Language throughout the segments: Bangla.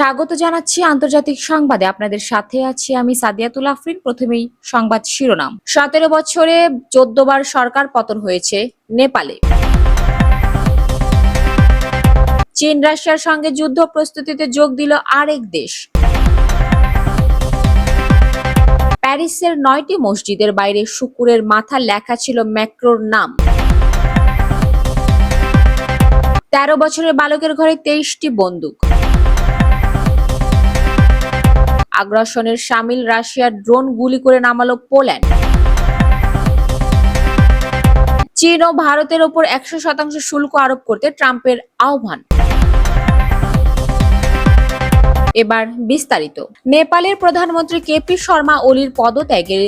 স্বাগত জানাচ্ছি আন্তর্জাতিক সংবাদে। আপনাদের সাথে আছি আমি সাদিয়াতুল আফরিন। প্রথমেই সংবাদ শিরোনাম। সতেরো বছরে চোদ্দ বার সরকার পতন হয়েছে নেপালে। চীন, রাশিয়ার সঙ্গে যুদ্ধ প্রস্তুতিতে যোগ দিল আরেক দেশ। প্যারিসের নয়টি মসজিদের বাইরে শুকুরের মাথা লেখা ছিল ম্যাক্রোর নাম। তেরো বছরের বালকের ঘরে তেইশটি বন্দুক। আগ্রাসনের সামিল রাশিয়ার ড্রোন গুলি করে নামালো পোল্যান্ড। চীন ও ভারতের ওপর একশো শতাংশ শুল্ক আরোপ করতে ট্রাম্পের আহ্বান। এবার বিস্তারিত। নেপালের প্রধানমন্ত্রী কেপি শর্মা ওলির পদত্যাগের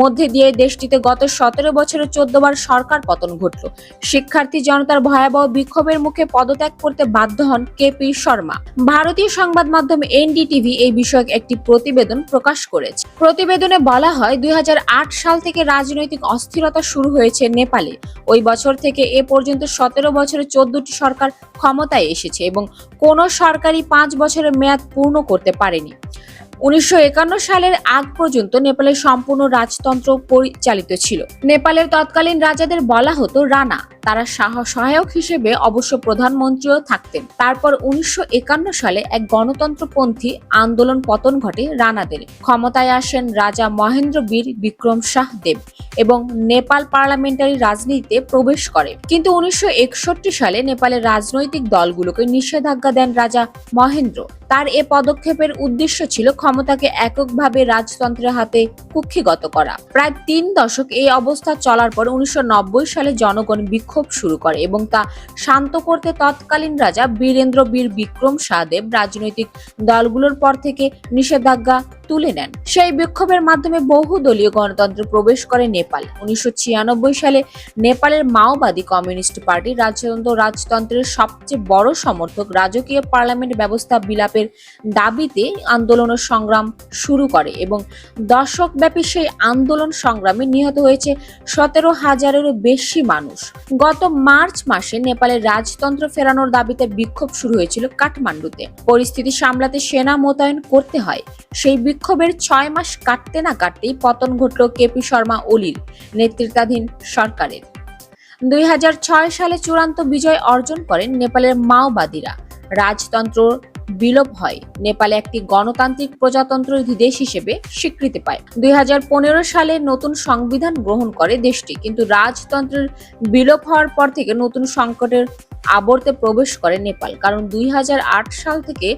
মধ্যে দিয়ে দেশটিতে গত সতেরো বছরে চোদ্দ বার সরকার পতন ঘটল। শিক্ষার্থী জনতার ভয়াবহ বিক্ষোভের মুখে পদত্যাগ করতে বাধ্য হন কেপি শর্মা। ভারতীয় সংবাদ মাধ্যম এনডিটিভি এই বিষয়ক একটি প্রতিবেদন প্রকাশ করেছে। প্রতিবেদনে বলা হয়, দুই হাজার আট সাল থেকে রাজনৈতিক অস্থিরতা শুরু হয়েছে নেপালে। ওই বছর থেকে এ পর্যন্ত সতেরো বছরে চোদ্দটি সরকার ক্ষমতায় এসেছে এবং কোনো সরকারই পাঁচ বছরের মেয়াদ পূর্ণ করতে পারেনি। উনিশশো সালের আগ পর্যন্ত নেপালের সম্পূর্ণ রাজতন্ত্র পরিচালিত ছিল। নেপালের তৎকালীন রাজাদের বলা হতো রানা। তারা সাহ- সহায়ক হিসেবে অবশ্য প্রধানমন্ত্রীও থাকতেন। তারপর উনিশশো সালে এক গণতন্ত্রপন্থী আন্দোলন পতন ঘটে রানাদের। ক্ষমতায় আসেন রাজা মহেন্দ্র বীর বিক্রম শাহ দেব এবং নেপাল পার্লামেন্টারি রাজনীতিতে প্রবেশ করে। কিন্তু উনিশশো একষট্টি সালে নেপালের রাজনৈতিক দলগুলোকে নিষেধাজ্ঞা দেন রাজা মহেন্দ্র। তার এ পদক্ষেপের উদ্দেশ্য ছিল ক্ষমতাকে এককভাবে রাজতন্ত্রের হাতে কুক্ষিগত করা। প্রায় তিন দশক এই অবস্থা চলার পর উনিশশো নব্বই সালে জনগণ বিক্ষোভ শুরু করে এবং তা শান্ত করতে তৎকালীন রাজা বীরেন্দ্র বীর বিক্রম শাহদেব রাজনৈতিক দলগুলোর পর থেকে নিষেধাজ্ঞা তুলে নেন। সেই বিক্ষোভের মাধ্যমে বহু দলীয় গণতন্ত্র প্রবেশ করে নেপাল। উনিশশো সালে নেপালের মাওবাদী কমিউনিস্ট পার্টি রাজতন্ত্র রাজতন্ত্রের সবচেয়ে বড় সমর্থক রাজকীয় পার্লামেন্ট ব্যবস্থা বিলাপের দাবিতে আন্দোলন ও সংগ্রাম শুরু করে এবং দশকব্যাপী সেই আন্দোলন সংগ্রামে নিহত হয়েছে সতেরো হাজারেরও বেশি মানুষ। গত মার্চ মাসে নেপালের রাজতন্ত্র ফেরানোর দাবিতে বিক্ষোভ শুরু হয়েছিল কাঠমান্ডুতে। পরিস্থিতি সামলাতে সেনা মোতায়েন করতে হয়। সেই বিক্ষোভের ছয় মাস কাটতে না কাটতেই পতন ঘটল কেপি শর্মা ওলির নেতৃত্বাধীন সরকারের। দুই হাজার ছয় সালে চূড়ান্ত বিজয় অর্জন করেন নেপালের মাওবাদীরা। রাজতন্ত্র বিলোপ হয়। নেপালে একটি গণতান্ত্রিক প্রজাতন্ত্র দেশ হিসেবে স্বীকৃতি পায়। দুই হাজার পনেরো সালে নতুন সংবিধান গ্রহণ করে দেশটি, কিন্তু রাজতন্ত্রের বিলোপ হওয়ার পর থেকে নতুন সংকটের আবর্তে প্রবেশ করে নেপাল। কারণ দুই হাজার আট সাল থেকে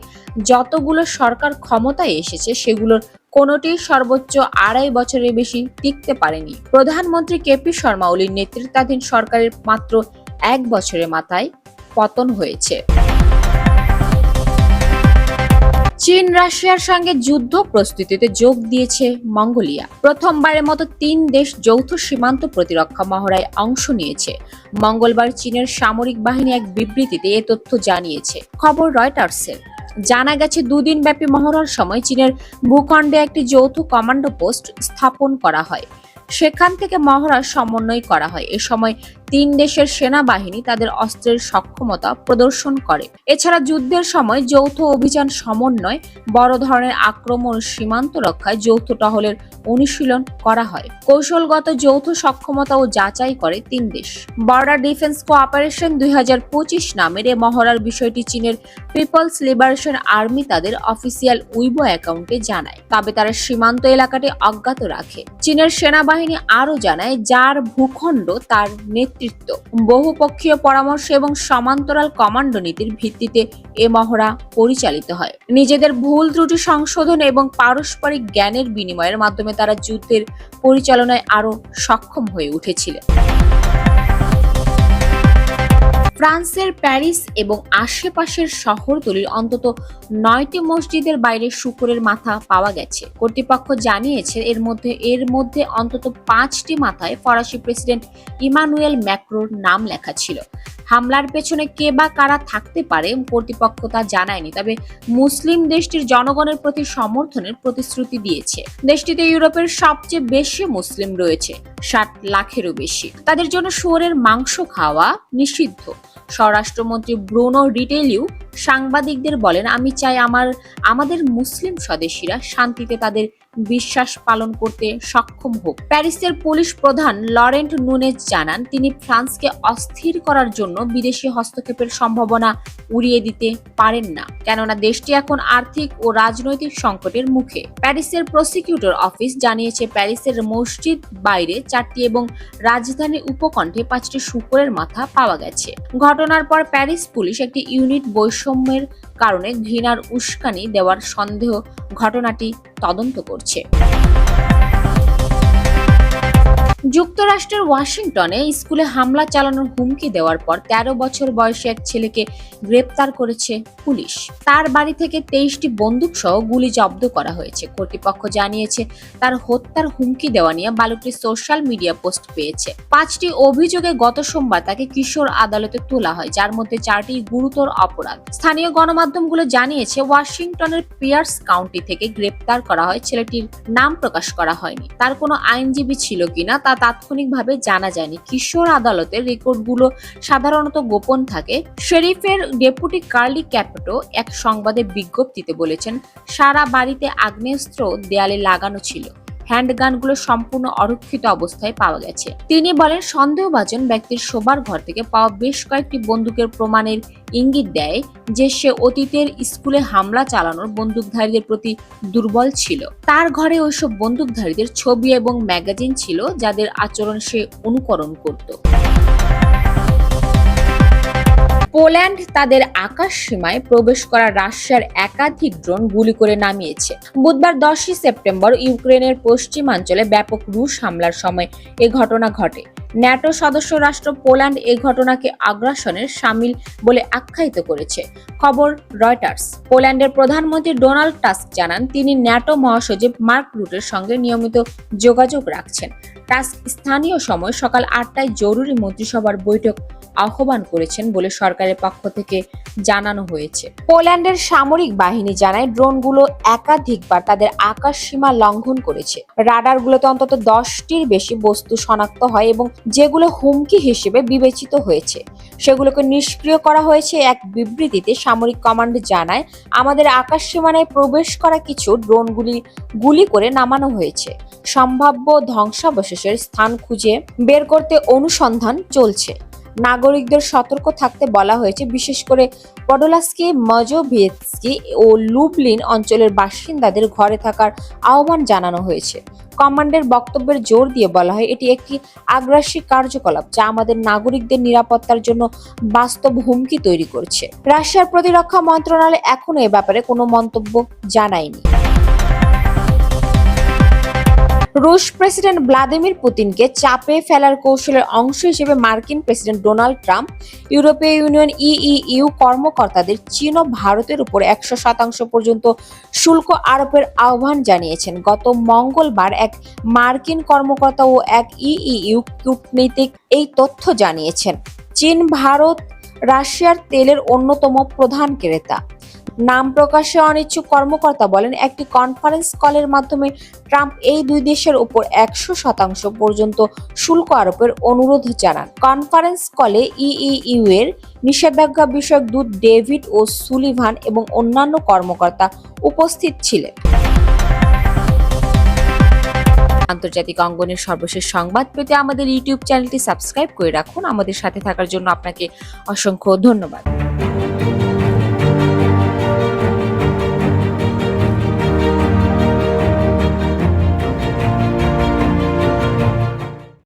যতগুলো সরকার ক্ষমতায় এসেছে, সেগুলোর কোনোটি সর্বোচ্চ আড়াই বছরের বেশি টিকতে পারেনি। প্রধানমন্ত্রী কেপি শর্মা ওলির নেতৃত্বাধীন সরকারের মাত্র এক বছরের মাথায় পতন হয়েছে। চীন, রাশিয়ার সঙ্গে যুদ্ধ প্রস্তুতিতে যোগ দিয়েছে মঙ্গোলিয়া। প্রথমবারের মতো তিন দেশ যৌথ সীমান্ত প্রতিরক্ষা মহড়ায় অংশ নিয়েছে। মঙ্গলবার চীনের সামরিক বাহিনী এক বিবৃতিতে এ তথ্য জানিয়েছে। খবর রয়টার্সের। জানা গেছে, দুদিন ব্যাপী মহড়ার সময় চীনের ভূখণ্ডে একটি যৌথ কমান্ডো পোস্ট স্থাপন করা হয়। সেখান থেকে মহড়ার সমন্বয় করা হয়। এ সময় তিন দেশের সেনাবাহিনী তাদের অস্ত্রের সক্ষমতা প্রদর্শন করে। এছাড়া যুদ্ধের সময় যৌথ অভিযান সমন্বয়, বড় ধরনের আক্রমণ সীমান্ত রক্ষায় যৌথ টহলের অনুশীলন করা হয়। কৌশলগত যৌথ সক্ষমতা ও যাচাই করে তিন দেশ। বর্ডার ডিফেন্স কোঅপারেশন দুই হাজার পঁচিশ নামের এ মহড়ার বিষয়টি চীনের পিপলস লিবারেশন আর্মি তাদের অফিসিয়াল উইবো অ্যাকাউন্টে জানায়। তবে তারা সীমান্ত এলাকাটি অজ্ঞাত রাখে। চীনের সেনাবাহিনী আরও জানায়, যার ভূখণ্ড তার নেতৃত্ব বহুপক্ষীয় পরামর্শ এবং সমান্তরাল কমান্ডো নীতির ভিত্তিতে এ মহড়া পরিচালিত হয়। নিজেদের ভুল ত্রুটি সংশোধন এবং পারস্পরিক জ্ঞানের বিনিময়ের মাধ্যমে তারা যুদ্ধের পরিচালনায় আরও সক্ষম হয়ে উঠেছিলেন। ফ্রান্সের প্যারিস এবং আশেপাশের শহরতলির অন্তত নয়টি মসজিদের বাইরে শুকুরের মাথা পাওয়া গেছে। কর্তৃপক্ষ জানিয়েছে, এর মধ্যে এর মধ্যে অন্তত পাঁচটি মাথায় ফরাসি প্রেসিডেন্ট ইমানুয়েল ম্যাক্রোর নাম লেখা ছিল। হামলার পেছনে কে বা কারা থাকতে পারে কর্তৃপক্ষ তা জানায়নি, তবে মুসলিম দেশটির জনগণের প্রতি সমর্থনের প্রতিশ্রুতি দিয়েছে। দেশটিতে ইউরোপের সবচেয়ে বেশি মুসলিম রয়েছে। ষাট লাখেরও বেশি। তাদের জন্য শুয়োরের মাংস খাওয়া নিষিদ্ধ। স্বরাষ্ট্রমন্ত্রী ব্রুনো রিটেলিউ সাংবাদিকদের বলেন, আমি চাই আমার, আমাদের মুসলিম স্বদেশীরা শান্তিতে তাদের বিশ্বাস পালন করতে সক্ষম হোক। প্যারিসের পুলিশ প্রধান লরেন্ট নুনেজ জানান, তিনি ফ্রান্সকে অস্থির করার জন্য বিদেশি হস্তক্ষেপের সম্ভাবনা উড়িয়ে দিতে পারেন না, কেননা দেশটি এখন আর্থিক ও রাজনৈতিক সংকটের মুখে। প্যারিসের প্রসিকিউটর অফিস জানিয়েছে, প্যারিসের মসজিদ বাইরে চারটি এবং রাজধানী উপকণ্ঠে পাঁচটি শুকরের মাথা পাওয়া গেছে। ঘটনার পর প্যারিস পুলিশ একটি ইউনিট বৈষম্যের কারণে ঘৃণার উস্কানি দেওয়ার সন্দেহ ঘটনাটি তদন্ত করছে। যুক্তরাষ্ট্রের ওয়াশিংটনে স্কুলে হামলা চালানোর হুমকি দেওয়ার পর তেরো বছর বয়সী এক ছেলেকে গ্রেপ্তার করেছে পুলিশ। তার বাড়ি থেকে তেইশটি বন্দুক সহ গুলি জব্দ করা হয়েছে। কর্তৃপক্ষ জানিয়েছে, তার হত্যার হুমকি দেওয়া নিয়ে বালকটি সোশ্যাল মিডিয়া পোস্ট পেয়েছে। পাঁচটি অভিযোগে গত সোমবার তাকে কিশোর আদালতে তোলা হয়, যার মধ্যে চারটি গুরুতর অপরাধ। স্থানীয় গণমাধ্যমগুলো জানিয়েছে, ওয়াশিংটনের পিয়ার্স কাউন্টি থেকে গ্রেপ্তার করা হয়, ছেলেটির নাম প্রকাশ করা হয়নি। তার কোনো আইনজীবী ছিল কিনা তা তাৎক্ষণিকভাবে জানা যায়নি। কিশোর আদালতের রেকর্ডগুলো সাধারণত গোপন থাকে। শেরিফের ডেপুটি কার্লি ক্যাপটো এক সংবাদে বিজ্ঞপ্তিতে বলেছেন, সারা বাড়িতে আগ্নেয়স্ত্র দেয়ালে লাগানো ছিল। হ্যান্ডগানগুলো সম্পূর্ণ অরক্ষিত অবস্থায় পাওয়া গেছে। তিনি বলেন, সন্দেহভাজন ব্যক্তির শোবার ঘর থেকে পাওয়া বেশ কয়েকটি বন্দুকের প্রমাণের ইঙ্গিত দেয় যে সে অতীতের স্কুলে হামলা চালানোর বন্দুকধারীদের প্রতি দুর্বল ছিল। তার ঘরে ওইসব বন্দুকধারীদের ছবি এবং ম্যাগাজিন ছিল যাদের আচরণ সে অনুকরণ করত। পোল্যান্ড তাদের আকাশ সীমায় প্রবেশ করা রাশিয়ার একাধিক ড্রোন গুলি করে নামিয়েছে। বুধবার দশই সেপ্টেম্বর ইউক্রেনের পশ্চিমাঞ্চলে ব্যাপক রুশ হামলার সময় এ ঘটনা ঘটে। ন্যাটো সদস্য রাষ্ট্র পোল্যান্ড এ ঘটনাকে আগ্রাসনের সামিল বলে আখ্যায়িত করেছে। খবর রয়টার্স। পোল্যান্ডের প্রধানমন্ত্রী ডোনাল্ড টাস্ক জানান, তিনি ন্যাটো মহাসচিব মার্ক রুটের সঙ্গে নিয়মিত যোগাযোগ রাখছেন। টাস্ক স্থানীয় সময় সকাল আটটায় জরুরি মন্ত্রিসভার বৈঠক আহ্বান করেছেন বলে সরকারের পক্ষ থেকে জানানো হয়েছে। পোল্যান্ডের সামরিক বাহিনী জানায়, ড্রোনগুলো একাধিকবার তাদের আকাশ সীমা লঙ্ঘন করেছে। রাডারগুলোতে অন্তত দশটির বেশি বস্তু শনাক্ত হয় এবং যেগুলো হুমকি হিসেবে বিবেচিত হয়েছে। সেগুলোকে নিষ্ক্রিয় করা হয়েছে এক বিবৃতিতে সামরিক কমান্ড জানায়, আমাদের আকাশ সীমানায় প্রবেশ করা কিছু ড্রোনগুলি গুলি করে নামানো হয়েছে। সম্ভাব্য ধ্বংসাবশেষের স্থান খুঁজে বের করতে অনুসন্ধান চলছে। নাগরিকদের সতর্ক থাকতে বলা হয়েছে। বিশেষ করে পডোলাস্কি মজোভিয়েৎসকি ও লুবলিন অঞ্চলের বাসিন্দাদের ঘরে থাকার আহ্বান জানানো হয়েছে। কমান্ডের বক্তব্যের জোর দিয়ে বলা হয়, এটি একটি আগ্রাসী কার্যকলাপ যা আমাদের নাগরিকদের নিরাপত্তার জন্য বাস্তব হুমকি তৈরি করছে। রাশিয়ার প্রতিরক্ষা মন্ত্রণালয় এখনও এ ব্যাপারে কোনো মন্তব্য জানায়নি। রুশ প্রেসিডেন্ট ভ্লাদিমির পুতিনকে চাপে ফেলার কৌশলের অংশ হিসেবে মার্কিন প্রেসিডেন্ট ডোনাল্ড ট্রাম্প, ইউরোপীয় ইউনিয়ন ইইউ কর্মকর্তাদের চীন ও ভারতের উপর একশো শতাংশ পর্যন্ত শুল্ক আরোপের আহ্বান জানিয়েছেন। গত মঙ্গলবার এক মার্কিন কর্মকর্তা ও এক ইইউ কূটনীতিক এই তথ্য জানিয়েছেন। চীন, ভারত, রাশিয়ার তেলের অন্যতম প্রধান ক্রেতা। নাম প্রকাশে অনিচ্ছুক কর্মকর্তা বলেন, একটি কনফারেন্স কলের মাধ্যমে ট্রাম্প এই দুই দেশের উপর একশো শতাংশ পর্যন্ত শুল্ক আরোপের অনুরোধ জানান। কনফারেন্স কলে ইইউ এর নিষেধাজ্ঞা বিষয়ক দূত ডেভিড ও সুলিভান এবং অন্যান্য কর্মকর্তা উপস্থিত ছিলেন। আন্তর্জাতিক অঙ্গনের সর্বশেষ সংবাদ পেতে আমাদের ইউটিউব চ্যানেলটি সাবস্ক্রাইব করে রাখুন। আমাদের সাথে থাকার জন্য আপনাকে অসংখ্য ধন্যবাদ।